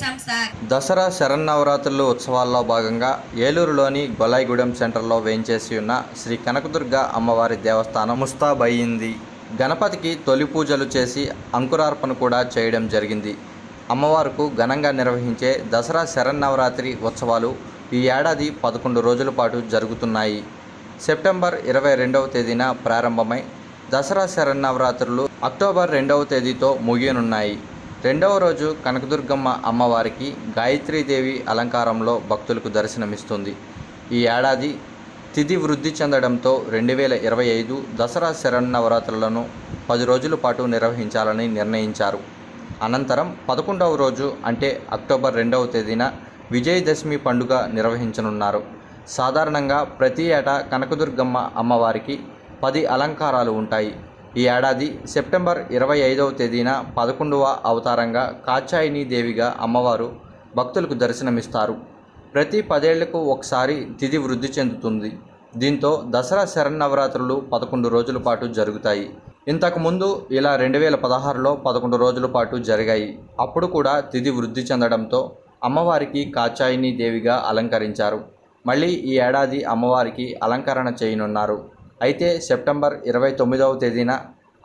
సంస్థ దసరా శరన్నవరాత్రులు ఉత్సవాల్లో భాగంగా ఏలూరులోని గొలాయిగూడెం సెంటర్లో వేయించేసి ఉన్న శ్రీ కనకదుర్గ అమ్మవారి దేవస్థానం ముస్తాబయ్యింది. గణపతికి తొలి పూజలు చేసి అంకురార్పణ కూడా చేయడం జరిగింది. అమ్మవారుకు ఘనంగా నిర్వహించే దసరా శరన్నవరాత్రి ఉత్సవాలు ఈ ఏడాది పదకొండు రోజుల పాటు జరుగుతున్నాయి. సెప్టెంబర్ ఇరవై రెండవ తేదీన ప్రారంభమై దసరా శరన్నవరాత్రులు అక్టోబర్ రెండవ తేదీతో ముగియనున్నాయి. రెండవ రోజు కనకదుర్గమ్మ అమ్మవారికి గాయత్రీదేవి అలంకారంలో భక్తులకు దర్శనమిస్తుంది. ఈ ఏడాది తిథి వృద్ధి చెందడంతో రెండు వేల ఇరవై ఐదు దసరా శరణవరాత్రులను పది రోజుల పాటు నిర్వహించాలని నిర్ణయించారు. అనంతరం పదకొండవ రోజు అంటే అక్టోబర్ రెండవ తేదీన విజయదశమి పండుగ నిర్వహించనున్నారు. సాధారణంగా ప్రతి ఏటా కనకదుర్గమ్మ అమ్మవారికి పది అలంకారాలు ఉంటాయి. ఈ ఏడాది సెప్టెంబర్ ఇరవై ఐదవ తేదీన పదకొండవ అవతారంగా కాచాయిని దేవిగా అమ్మవారు భక్తులకు దర్శనమిస్తారు. ప్రతి పదేళ్ళకు ఒకసారి తిథి వృద్ధి చెందుతుంది. దీంతో దసరా శరన్నవరాత్రులు పదకొండు రోజుల పాటు జరుగుతాయి. ఇంతకుముందు ఇలా రెండు వేల పదహారులో పదకొండు రోజుల పాటు జరిగాయి. అప్పుడు కూడా తిథి వృద్ధి చెందడంతో అమ్మవారికి కాచాయిని దేవిగా అలంకరించారు. మళ్ళీ ఈ ఏడాది అమ్మవారికి అలంకరణ చేయనున్నారు. అయితే సెప్టెంబర్ ఇరవై తొమ్మిదవ తేదీన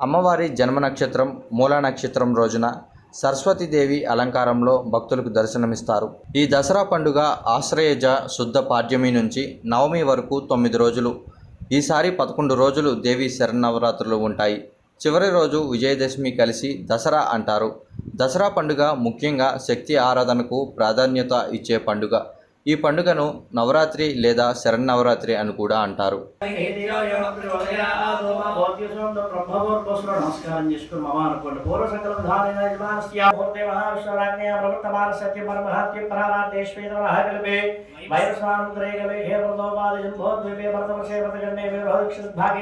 అమ్మవారి జన్మ నక్షత్రం మూలా నక్షత్రం రోజున సరస్వతీదేవి అలంకారంలో భక్తులకు దర్శనమిస్తారు. ఈ దసరా పండుగ ఆశ్రయజ శుద్ధ పాడ్యమి నుంచి నవమి వరకు తొమ్మిది రోజులు. ఈసారి పదకొండు రోజులు దేవి శరణవరాత్రులు ఉంటాయి. చివరి రోజు విజయదశమి కలిసి దసరా అంటారు. దసరా పండుగ ముఖ్యంగా శక్తి ఆరాధనకు ప్రాధాన్యత ఇచ్చే పండుగ. ఈ పండుగను నవరాత్రి లేదా శరన్నవరాత్రి అని కూడా అంటారు. నమస్కారం చేసుకుని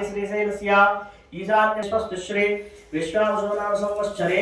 శ్రీశైలస్య శ్రీ విశ్వావసోనామ సంవత్సరే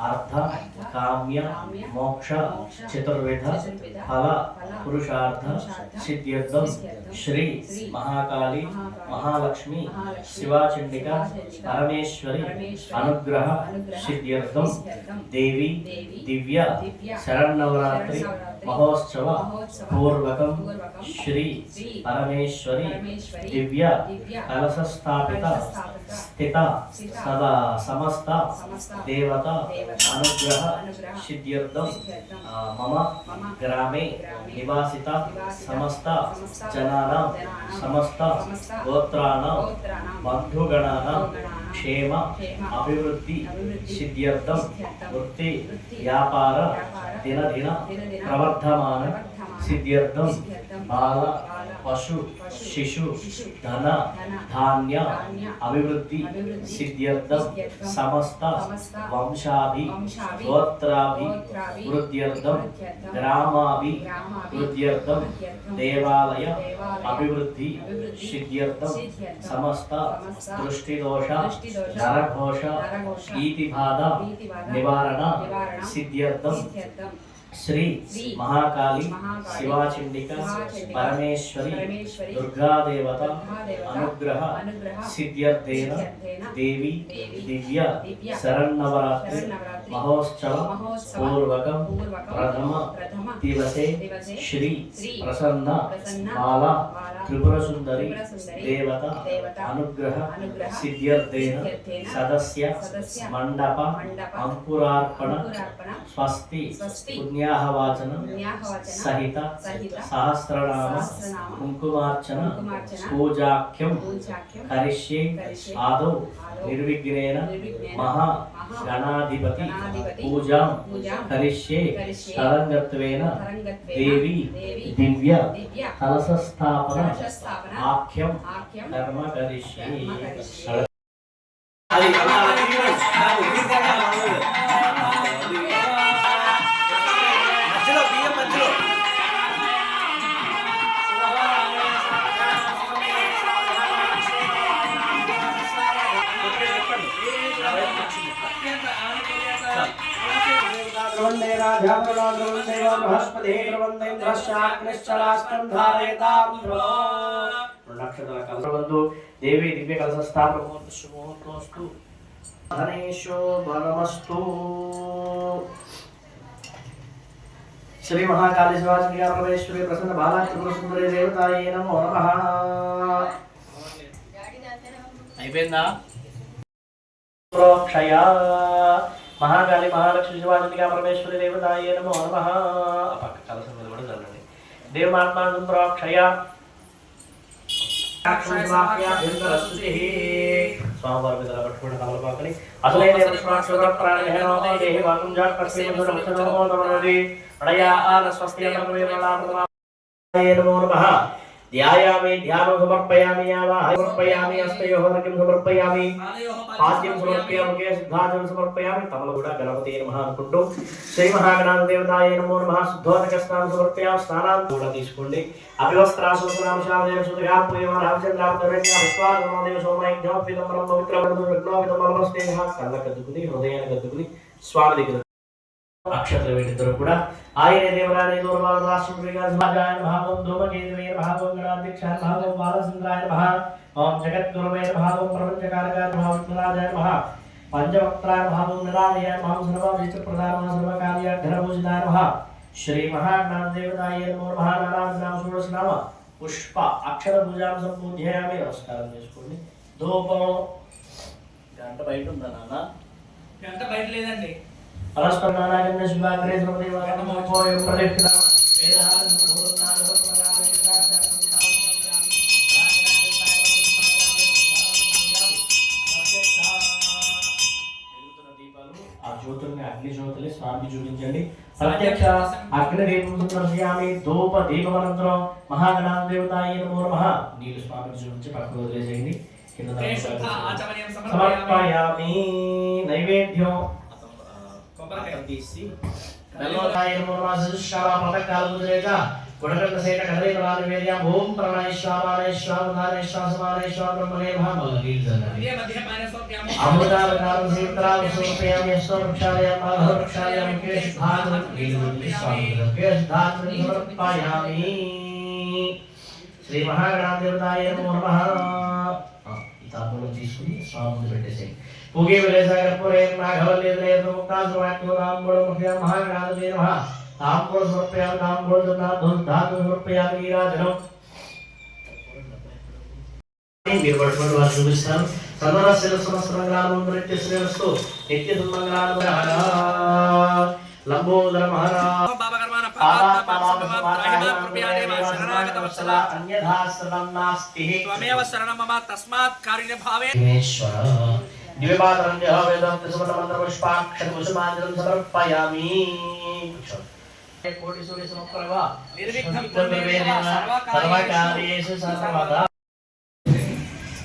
ధర్మ అర్థ కామ్య మోక్ష చతుర్విధ ఫల పురుషార్థ సిద్ధ్యర్థం శ్రీ మహాకాళి మహాలక్ష్మి శివాచండిక పరమేశ్వరి అనుగ్రహ సిద్ధ్యర్థం దేవి దివ్య శరన్నవరాత్రి మహోత్సవ పూర్వకం శ్రీ పరమేశ్వరి దివ్య స్థిత సదా సమస్త దేవత అనుగ్రహ సిద్ధ్యర్థం మమ గ్రామే నివాసిత సమస్త జనానాం సమస్త గోత్రాణం బంధుగణానాం క్షేమ అభివృద్ధి సిద్ధ్యర్థం వృత్తి వ్యాపార దినదిన ప్రవర్ధమాన సిద్ధ్యర్థం బాల పశు శిశు ధన ధాన్య అభివృద్ధి సిద్ధ్యర్థం సమస్త వంశాభి గోత్రాభి వృద్ధ్యర్థం గ్రామాభి వృద్ధ్యర్థం దేవాలయ అభివృద్ధి సిద్ధ్యర్థం సమస్త దృష్టిదోష నరఘోష ఈతిబాధ నివారణ సిద్ధ్యర్థం శ్రీ మహాకాళి శివాచండిక పరమేశ్వరి దుర్గాదేవత అనుగ్రహ సిద్ధ్యర్థేన దేవి దివ్య శరన్నవరాత్రి మహోత్సవ. పూర్వకం. ప్రథమ. దివసే. శ్రీ. ప్రసన్న. బాల. త్రిపుర సుందరి దేవత. అనుగ్రహ. సిద్ధ్యర్థేన. సదస్య. మండప. అంకురార్పణ. స్వస్తి. పుణ్యాహవాచనం. సహిత. సహస్రనామ. కుంకుమార్చన. పూజాఖ్యం. కరిష్యే. ఆదౌ. నిర్విఘ్నేన. మహా. గణాధిపతి పూజాం కరిష్యే తరంగత్వేన దేవి దివ్య కలశస్థాపన ఆఖ్యం కర్మ కరిష్యే राजाप्रदानवन्देव बृहस्पतिः ध्रुवन्देन्द्रश्चाग्निश्चलास्तं धारयतां ध्रुवो नक्षत्र कलशबन्धु देवी दिव्य कलशस्थापन शुभोस्तु धनेशो बलमस्तु श्री महाकाली शिवाजी परमेश्वरी प्रसन्न बाला त्रिपुर सुंदरी देवताये नमो नमः అయిపోయిందా ప్రోక్షయ మహాకాళి మహాలక్ష్మి శివాజనిగా పరమేశ్వరి దేవతాయే నమో నమ పక్క కలసం మీద కూడా చల్లండి దేవమాత్మానం ప్రోక్షయ స్వామివారి మీద తమలపాకని అసలైన పుష్పాక్షర ప్రాణిహేనోదే దేహి వాకం జాట్ పశ్చిమ ముఖమోదమనది ప్రణయా ఆన స్వస్తి నమో నమః ధ్యాయామి ధ్యానం సమర్పయామి సమర్పయామి అస్తయోః రకిం సమర్పయామి పాద్యం సమర్పయామి సిద్ధాంతం సమర్పయామి తమలు కూడా గణపతి నమః అనుకుంటూ శ్రీ మహాగణాధ దేవతాయ నమో నమః శుద్ధోదక స్నానం సమర్పయామి స్నానాలు కూడా తీసుకోండి అభివస్త్రాసునామశామదేవ సుధగా పూయమ రామచంద్రావతరణ్య విశ్వాసమదేవ సోమయజ్ఞోపితం పరమ కళ్ళ కద్దుకుని హృదయాన్ని కద్దుకుని స్వామి దగ్గర అక్షత్ర వీటిద్దరు కూడా ఆయన దేవరాయ దూర్వాల రాష్ట్రపతిగా సమాజాయ మహాగం ధూమకేతువే మహాగం గణాధ్యక్షాయ మహాగం బాలచంద్రాయ మహా ఓం జగద్గురువే మహాగం ప్రపంచకారకాయ మహా విష్ణురాజాయ మహా పంచవక్త్రాయ మహాగం నిరాదయాయ మహాం సర్వ విష్ణుప్రదాయ మహా సర్వకార్య ఘనభూషితాయ మహా శ్రీ మహాజ్ఞాన దేవతాయ నమో మహానారాయణ షోడశ నామ పుష్ప అక్షర పూజాం సంపూజ్యామి నమస్కారం చేసుకోండి. ధూపం. గంట బయట ఉందా నాన్న? గంట బయట లేదండి. పరస్పర నారాయణ శుభాగ్రే ధ్రువదేవ పోయ ప్రదక్షిణ స్వామికి చూపించండి ప్రత్యక్ష అగ్ని దీపం దర్శయామి ధూప దీపమనంతరం మహాగణాధ దేవతాయ నమో నమః నీళ్ళు స్వామికి చూపించి పక్కకు వదిలేసేయండి కింద సమర్పయామి. నైవేద్యం. గుడగంట సేట ఓం సమర్పయామి. శ్రీ మహాగణాదేవతాయ నమో నమః. ఈ తాంబూలం తీసుకుని స్వామి ముందు పెట్టేసేయండి పూగే విలేసాగర్పురే నాగవల్లేదులేదు ముక్తాసువాక్యో తాంబూలం ముఖ్య మహాగణాదే నమః తాంబూలం సమర్పయామి తాంబూలం ధాతు సమర్పయామి నీరాజనం మీరు పట్టుకుని వారు చూపిస్తారు. సర్వర శిరస్సు సంవత్సరంగాలు నిత్య శ్రేయస్సు నిత్య సుమంగళాలు లంబోదర మహారాజ్ కర్మాన అన్యథాశ్రమం నాస్తి త్వమేవ శరణం మమ తస్మాత్ కారుణ్య భావే. సుమత మంత్ర పుష్పాక్షర కుసుమాంజలం సమర్పయామి కోటి సూర్య సమప్రభ నిర్విఘ్నం సర్వకార్యేషు సర్వదా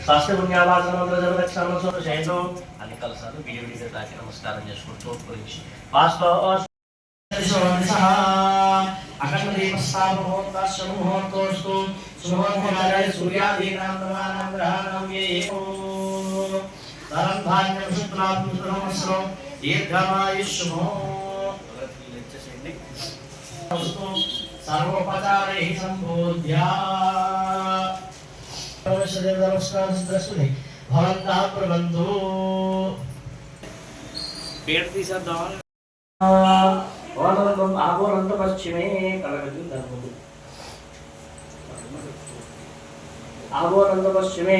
శాస్త్ర పుణ్యావాసన మంత్ర జపదక్షిణ శైలు అన్ని కలసాలు బియ్యం మీద దాచి నమస్కారం చేసుకుంటూ గురించి వాస్తవ అఖండ దీపస్థాపనోత్తాశ్ర ముహూర్తోస్తు సుమోహోదాయ సూర్యాదీనాం నవానాం గ్రహాణం ఏ ధరం ధాన్యం శుక్లాత్మ సురమస్రం దీర్ఘమాయుష్మో సర్వోపచారైః సంబోధ్యా పరమేశ్వరదేవ నమస్కారం దర్శని భవంతః ప్రబంధు పేడ తీసేద్దాం పశ్చిమే కలగదు ధర్మము. పశ్చిమే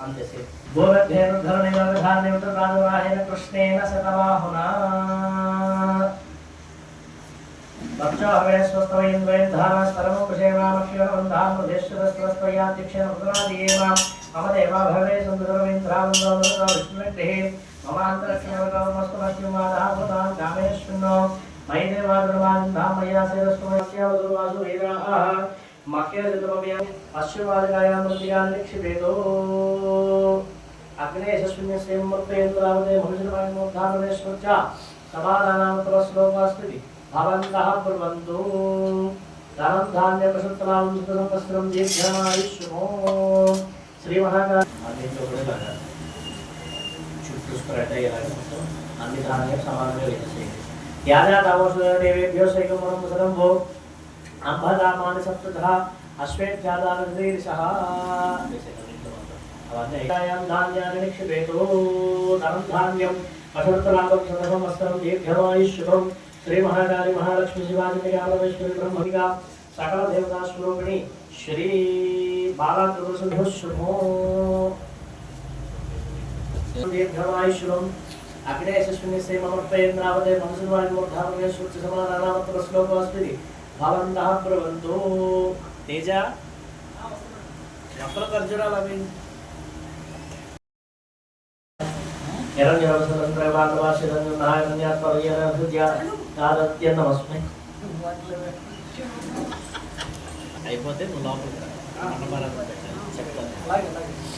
भूमध्येन कृष्णेन सतबाहुना मम देवा भवे सुन्दरमिन्द्रावन्दोन्दरविष्णुनिग्रहे ममान्तरक्षणवतमस्तुमस्युमादाभूतां कामेष्विन्नो मयि देवादुर्वादिन्धा मया सेदस्तुमस्यावधुर्वासु वीराः భవే సుందరవేంద్రానందరవిష్ణువే మమాంతరక్షణవకమస్తమస్యుమాదాభూతాం కామేశ్వన్నో మైదేవాదనవాన్ ధామయ్యా శిరస్మయస్య వదుర్వాసు వేదాః మఖ్యజతమమ్య పశ్చిమాదిగాయాం మృతిగాన్ నిక్షిపేతో అగ్నేశస్మిన్యస్యం మృతేంద్రావతే మనుషులమానోద్ధారణేశ్వచ్చ సమాధానాంతరశ్లోకాస్మితి భవంతః బ్రువంతు ధనం ధాన్య ప్రసత్తలాం సుఖసంవత్సరం దీర్ఘమాయుష్మో శ్రీ మహాగా చుట్టూ స్ప్రెడ్ అయ్యేలాగా మొత్తం అన్ని ధాన్యం సమానంగా వేసేయండి యాదాతామోషదేవేభ్యో శైకమనం సరంభో అంబదామాని సప్తధ అశ్వేత్యాదానీర్షః అవన్నీ ధాన్యాన్ని నిక్షిపేతో ధనం ధాన్యం అసర్తలాభం సదసం వస్త్రం దీర్ఘమాయుష్యుభం శ్రీ మహాకాళి మహాలక్ష్మి శివాజి రామేశ్వరి బ్రహ్మవిగా సకల దేవతా స్వరూపిణి శ్రీ బాలా త్రిపుర శుభో దీర్ఘమాయుష్యం అగ్నే యశస్విని సేమర్పయేంద్రావదే మనసువారి మూర్ధామనే సూర్య శ్లోకం శ్లోకోస్మిది భవంతః బ్రువంతు తేజ ఎక్కడ ఖర్జురాలు అవి? అయిపోతే నువ్వు లోపలికి. చెప్తాను.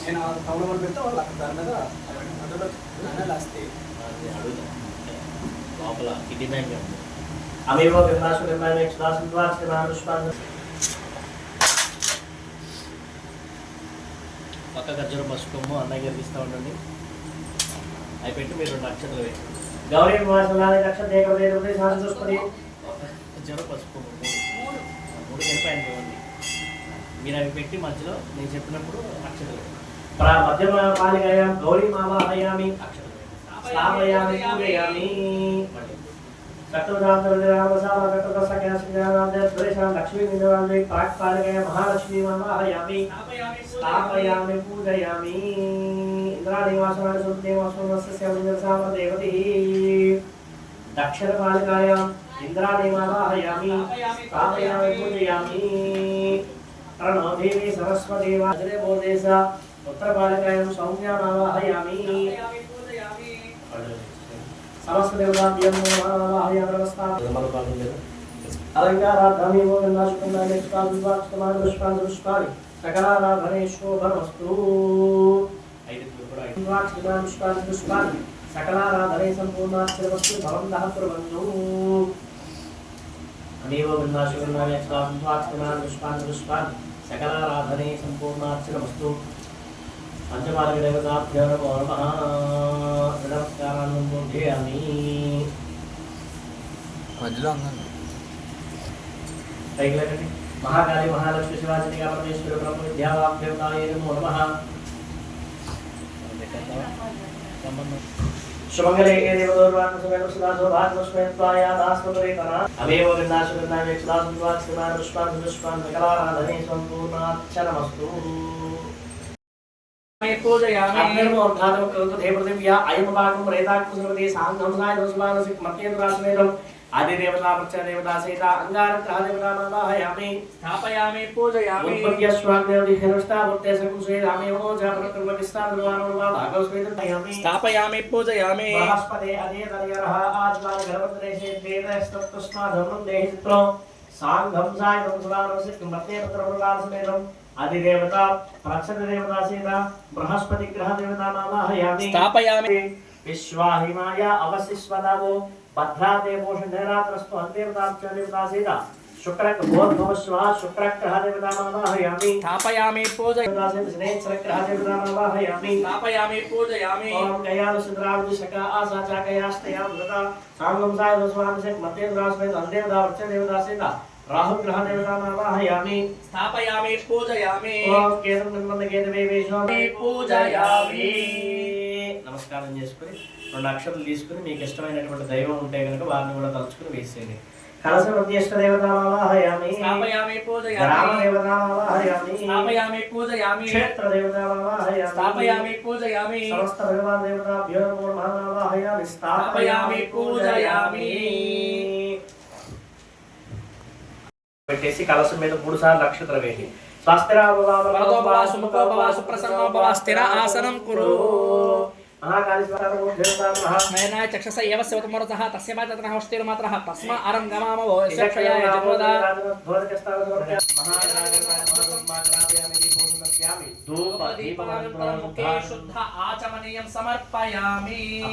నేను వాళ్ళు పెడితే వాళ్ళు దాని మీద అందులో నాణ్యాలు విమలాసు విమాన ఎక్స్లాస్ ద్వాస్ విమానుష్పాన్ పక్క గజ్జర పసుపమ్ము అన్నయ్య గారికి ఇస్తా ఉండండి అవి పెట్టి మీరు రెండు అక్షతలు వేయండి గౌరీ విమాసనాన్ని లక్ష దేవదేవతే శాంతిస్పతి గజ్జర పసుపమ్ము మూడు మూడు కలిపి ఆయన ఇవ్వండి మీరు అవి పెట్టి మధ్యలో నేను చెప్పినప్పుడు అక్షతలు వేయండి మధ్యమ పాలికయాం గౌరీ అక్షతలు వేయండి స్థాపయామి పూజయామి లక్ష్మీ ప్రాక్పాలకయ మహాలక్ష్మీ మహాయామి స్థాపయామి పూజయామి ఇంద్రానివాసనాన్ని సుదేవాసనస్యదేవతి దక్షిణపాలికాయాం ఇంద్రానివాసయామి స్థాపయామి పూజయామి ప్రణో దేవి సరస్వతి వాజరే బోధేశ ఉత్తరపాలికాయాం సౌమ్యామావాహయామి సమస్త దేవతాభ్యం అలంకారాధమేవో సకలారాధనే శోభనమస్తు సంపూర్ణాక్షరమస్తు భవంతః కుర్వంతు అనేవ విన్నాశుకున్నాన్ని పుష్పాలు పుష్పాలు సకలారాధనే సంపూర్ణాక్షరమస్తు పంచమార్గ దేవతాభ్యో నమో నమః నమస్కారాన్ని బోధయామి మధ్యలో లేకండి మహాకాళి మహాలక్ష్మి శివాజీ పరమేశ్వరి బ్రహ్మ విద్యావాభ్యవతాయ నమో. నమః శుభంగళే ఏ దేవదోర్వాన్ సమేత సుదాసో భాగవస్మయత్వాయ దాస్వరేతన అవేవ విన్నాశున్నాయ సుదాసువాక్సిమాన్ పుష్పాన్ పుష్పాన్ సకలారాధనే సంపూర్ణాక్షరమస్తు పూజయామి అగ్నిర్మోర్ధానం కృత దేవదేవ్యా అయం భాగం రేతాకుసుమతి సాంగంసాయ దోషమానసి మత్యేంద్రాశ్వేదం ఆది దేవతా ప్రత్య దేవతా సహిత అంగార గ్రహ దేవతా మావాహయామి స్థాపయామి పూజయామి. ఉత్పత్య స్వాగ్దేవతి अधिदेवता प्रक्षत देवता सीता बृहस्पति ग्रह देवता आवाहयामि स्थापयामि। विश्वाहिमाय अवशिष्वदावो भद्रा देवोष निरात्रस्तु हन्देवता च सीता। शुक्रक भोर भवस्वा शुक्रक ग्रह देवता आवाहयामि स्थापयामि पूजयामि श्रेष्ठ ग्रह देवता आवाहयामि स्थापयामि पूजयामि। ओम कयाल सुद्रावधि शका आसा चाकयास्तया मृता सांगम साय दस्वाम से मते द्रास में हन्देवता अर्च देवता सीता। నామాహయామి స్థాపయామి పూజయామి ఓం గయాలు సుద్రావతి శక ఆసాచా గయాస్తయా మృత సాంగం సాయ దోస్వామి మధ్యేంద్రాస్మేత అందేవతా వృక్ష దేవతా సీత రాహు గ్రహ దేవతా నామాహయామి స్థాపయామి పూజయామి ఓం కేతం నిర్బంధ కేత వేవేశం పూజయామి. నమస్కారం చేసుకుని రెండు అక్షరాలు తీసుకుని మీకు ఇష్టమైనటువంటి దైవం ఉంటే కనుక వారిని కూడా తలుచుకుని వేసేయండి. కలస మధ్యష్ట దేవతామావాహయామి స్థాపయామి గ్రామ పూజయామి దేవతామావాహయామి స్థాపయామి పూజయామి. క్షేత్ర దేవతామావాహయామి స్థాపయామి పూజయామి. సమస్త భగవాన్ దేవతాభ్యో నమో నమః స్థాపయామి పూజయామి. పెట్టేసి కలసం మీద మూడు సార్లు నక్షత్రం వేసి స్వస్థిర ఆసనం కురు.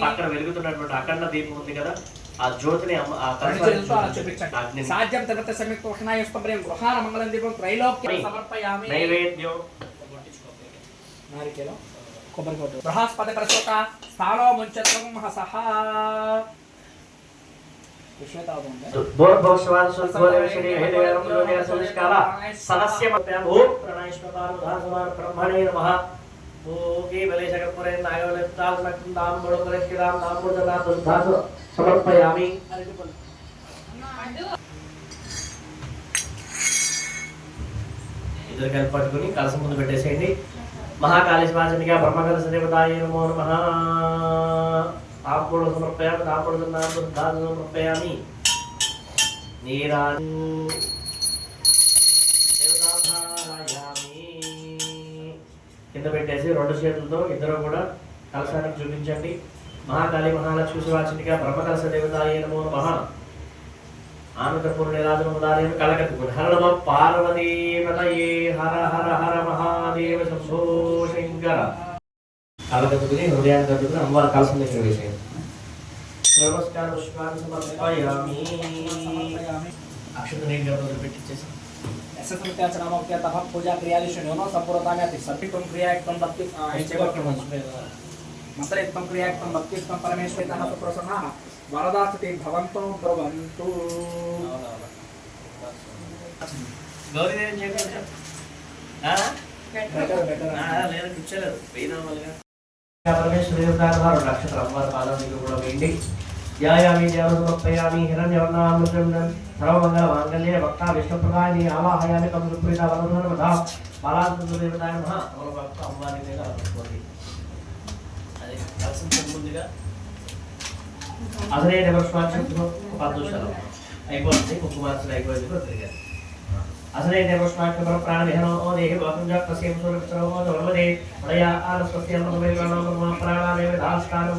అక్కడ వెలుగుతున్నటువంటి అఖండ దీపం ఉంది కదా? ఆ జ్యోతిని అమ్మ- ఆ రెండు చేతులతో అలా చూపించండి అగ్నిని సాధ్యం తగత సంయుక్త ఉష్ణాయ స్పంద్రయం గృహార మంగళం దీపం త్రైలోక్యం సమర్పయామి నైవేద్యం నారికేలం కొబ్బరి కొట్టు బృహస్పతి ప్రసూత స్థానో ముంచత్వం మహసహ విశ్వేతావుతుంది భూర్భువస్వాన్ సుద్భోదేవశ్రీ హేదేవం యోగేన సునిష్కాల సదస్య మత్యం ఓ సమర్పయామి. ఇద్దరు కలిపి పట్టుకుని కలసం ముందు పెట్టేసేయండి. మహాకాళేశ్వరాజనిగా బ్రహ్మకలశ దేవతాయ నమో నమ. తాంబూల సమర్పయామి తాంబూల దాదు సమర్పయామి. నీరాజు కింద పెట్టేసి రెండు చేతులతో ఇద్దరు కూడా కలసానికి చూపించండి. మహాకాళి మహాలక్ష్మి శివాచనిగా బ్రహ్మకలశ దేవతాయ నమో నమః ఆనందపూర్ణ రాజముదారేణ కలకత్తుకుని హర నమ పార్వతీపతయే హర హర హర మహాదేవ శంభో శంకర కలకత్తుకుని హృదయాన్ని కట్టుకుని అమ్మవారి కలసం దగ్గర వేసేయండి నమస్కార పుష్పాన్ని సమర్పయామి అక్షత నీటి గర్భంలో పెట్టించేసి యశస్మృత్యాచనామోక్త్యతః పూజా క్రియాదిషు న్యూనో సంపూర్ణతామ్యాతి సర్పిత్వం క్రియాయుక్తం భక్తి మంత్రయుక్తం క్రియాయుక్తం భక్తియుక్తం పరమేశ్వరితः ప్రసన్న వరదాసతి భవంతం భవంతు పరమేశ్వరి చేయకుండా బెటర్ బెటర్ నక్షత్రం అమ్మవారి పాదం కూడా వేయండి. యాయామి దేవసమర్పయామి హిరణ్యవర్ణామృతం సర్వమంగళ మాంగళ్యే వక్త విష్ణుప్రదాయని ఆవాహయామి కం సుప్రీత వరదనమధ బాలాసుందర దేవతాయ నమః భక్త అమ్మవారి మీద అర్పించుకోండి అదే కలిసి ముందుగా అసలే దేవస్వాక్షంలో అయిపోతుంది అయిపోయింది తిరిగారు. అసలే దేవస్వాక్షర ప్రాణ దేహి వాకుంజ తస్యం సూర్యపుత్రో ధర్మదే మడయా ఆలస్వస్య నమమే ప్రాణో దాస్తాను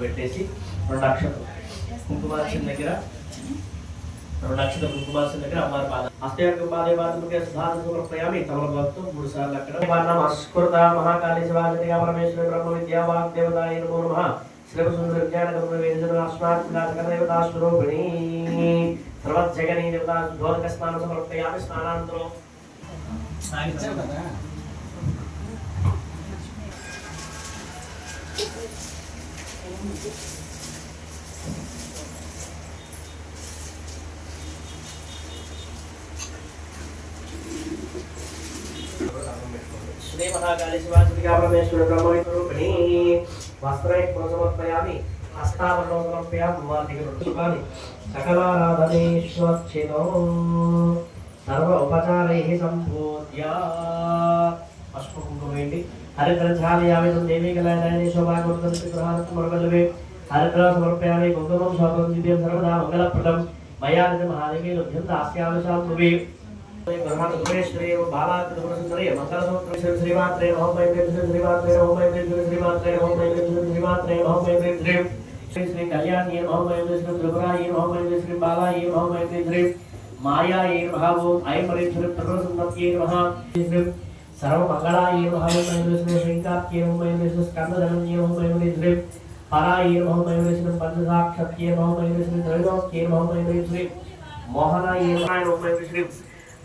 పెట్టేసి రెండు అక్షతలు కుంకుమార్చన దగ్గర రెండు అక్షతలు కుంకుమార్చన దగ్గర అమ్మారి పాద హస్తయోగ పాదే పాదముకే సుధాన సమర్పయామి తమల భక్తు మూడు సార్లు అక్కడ. నమస్కృత మహాకాళీ శివాజీ పరమేశ్వరి బ్రహ్మ విద్యా వాగ్ దేవతాయ నమో నమః. శ్రీవసుందర జ్ఞాన కర్మ వేదన అశ్వాత్మిలాసకర దేవతా స్వరూపిణి సర్వజగనీ దేవతా ధోరక స్నాన సమర్పయామి స్నానాంతరం శ్రీ మహాకాళి శివాజీ పరమేశ్వర బ్రహ్మ వస్త్రై సమర్పయామి హస్తావరణో సమర్పయామి వారికి ఋతుకాని సకలారాధనేశ్వచ్చినో సర్వ ఉపచారైః సంపూజ్య పసుపు కుంకుమ వేయండి హరిద్ర దేవీ కళాయని శోభాగోత్తం మరగలవే సమర్పయామి కుంకుమం శోభం దివ్యం సర్వదా మంగళప్రదం. మయాది మహాదేవి లభ్యం దాస్యామి శాంభువే भगवान उमेश्वरे बालाकृतसुंदरे मंगलसूत्र श्रीमात्रे नमो वैद्य श्रीमात्रे नमो वैद्य श्रीमात्रे नमो वैद्य श्रीमात्रे नमो वैद्य श्री श्री श्री कल्याणी नमो वैद्य श्री त्रिपुराई नमो वैद्य श्री बालाई नमो वैद्य श्री मायायै नमः ओम ऐ परेश्वर प्रसन्नत्यै नमः श्री सर्व मंगलायै नमः वैद्य श्री श्रीकात्यै नमो वैद्य श्री स्कंदधनयै नमो वैद्य श्री परायै नमो वैद्य श्री पंचसाक्षत्यै नमो वैद्य श्री त्रैलोक्यै नमो वैद्य श्री मोहनायै नमो वैद्य श्री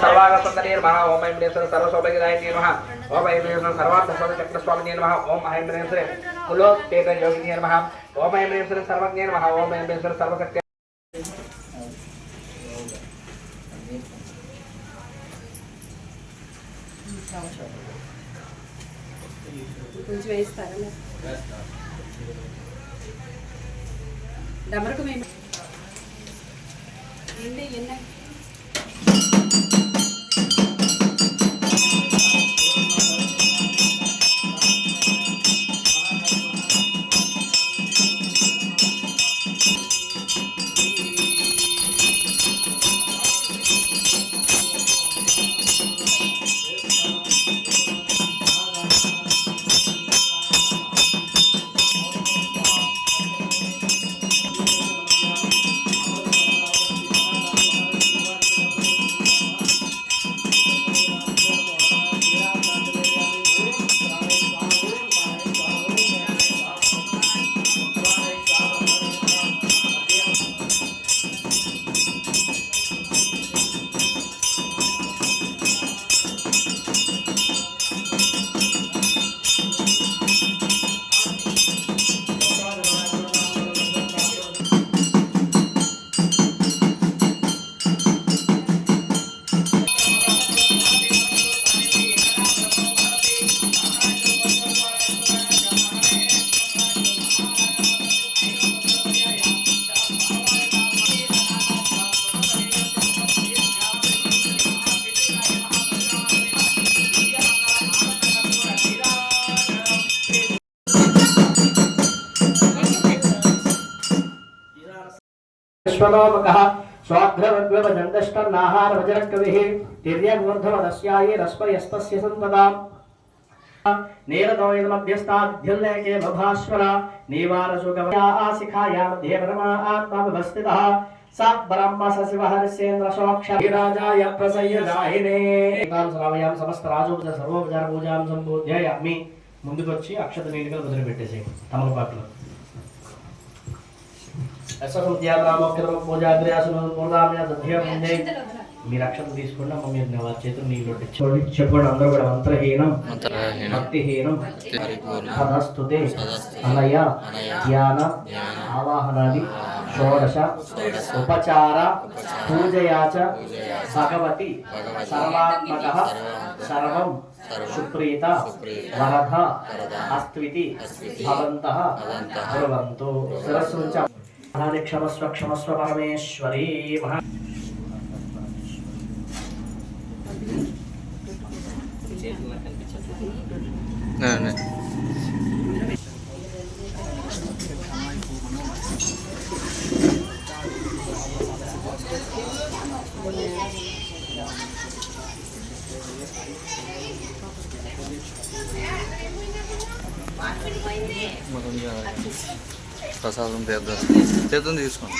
నమ ఓమాయం శ్రీ బీజాకర్షణీయ నమ సర్వాగసుందరీయ నమ ఓమాయం శ్రీ సర్వసౌభాగ్యదాయనీయ నమ ఓమాయం శ్రీ సర్వార్థ స్వామి చక్రస్వామినీయ నమ ఓం ఐం శ్రీ కులోత్తేజ యోగినీయ నమ ఓమాయం శ్రీ సర్వజ్ఞ నమ ఓమాయం శ్రీ సర్వశక్తి శ్రీ కొంచెం వేయిస్తారా డమరకు మేము విశ్వలోమకః స్వాగ్రవద్వజంతష్టన్నాహారవజరకవిः తిర్యగూర్ధవదస్యాయే రస్పయస్తస్య సంపదా నేరతోయమధ్యస్థాధ్యుల్లేకే బభాస్వర నీవారసుగవయా ఆశిఖాయా మధ్యే పరమా ఆత్మా విభస్థితः సా బ్రహ్మ సశివహరిసేంద్ర సోక్ష రాజాయ ప్రసయ్యదాయినే సమస్త రాజోపజ సర్వోపచార పూజాం సంబోధ్యాయామి ముందుకొచ్చి అక్షత నీటిగా వదిలిపెట్టేసేయండి తమలపాకులో. మీరు అక్షతం తీసుకున్నా మీరు వాళ్ళ చేతులు నీళ్ళు చూడండి చెప్పండి అందరూ కూడా మంత్రహీనం భక్తిహీనం సదస్తుతే అనయ ధ్యాన ఆవాహనాది షోడశ ఉపచార పూజయాచ భగవతి సర్వాత్మక సర్వం సుప్రీత వరద అస్త్వితి భవంతః భవంతు శిరస్సు నుంచి అలానే క్షమస్వ క్షమస్వ పరమేశ్వరీ మహా ప్రసాదం తీర్థం తీర్థం తీసుకోండి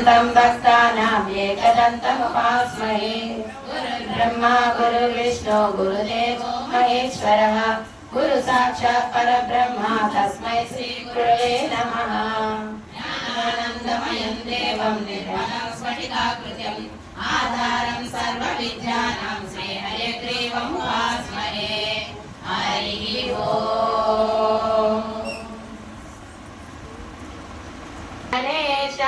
दन्तं भक्तानामेकदन्तमुपास्महे गुरुर्ब्रह्मा गुरुर्विष्णु गुरुदेवो महेश्वरः। गुरु साक्षात् परब्रह्मा, तस्मै श्रीगुरवे नमः। ज्ञानानन्दमयं देवं निर्मलं स्फटिकाकृतिम् आधारं सर्वविद्यानां श्रीहयग्रीवम् उपास्महे हरिः ओम्। गणेश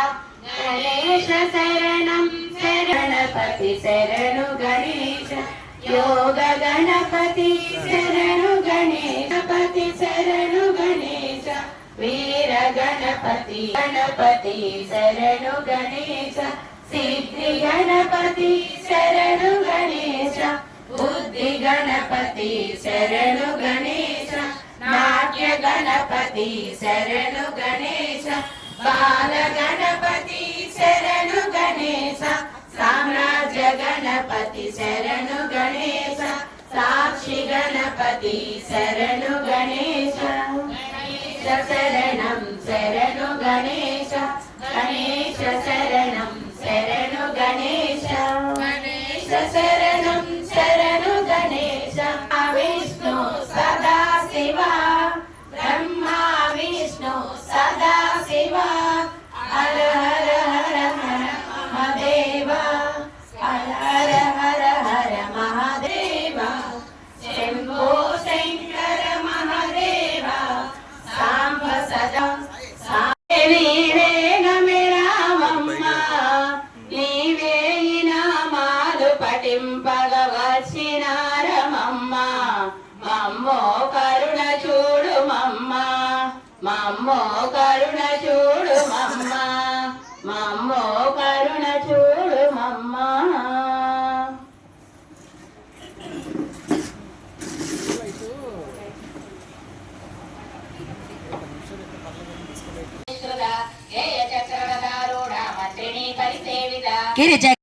గణేశ శరణం శరణపతి శరణు గణేశ. యోగ గణపతి శరణు గణేశపతి శరణు గణేశ. వీర గణపతి గణపతి శరణు గణేశ. సిద్ధి గణపతి శరణు గణేశ. బుద్ధి గణపతి శరణు గణేశ. నాట్య గణపతి శరణు గణేశ. బాల గణపతి శరణు గణేశ సామ్రాజ్య గణపతి శరణు గణేశ సాక్షి గణపతి శరణు గణేశ. శరణం శరణు గణేశ గణేశ శరణం శరణు గణేశ. గణేశ శరణం হেরে যায়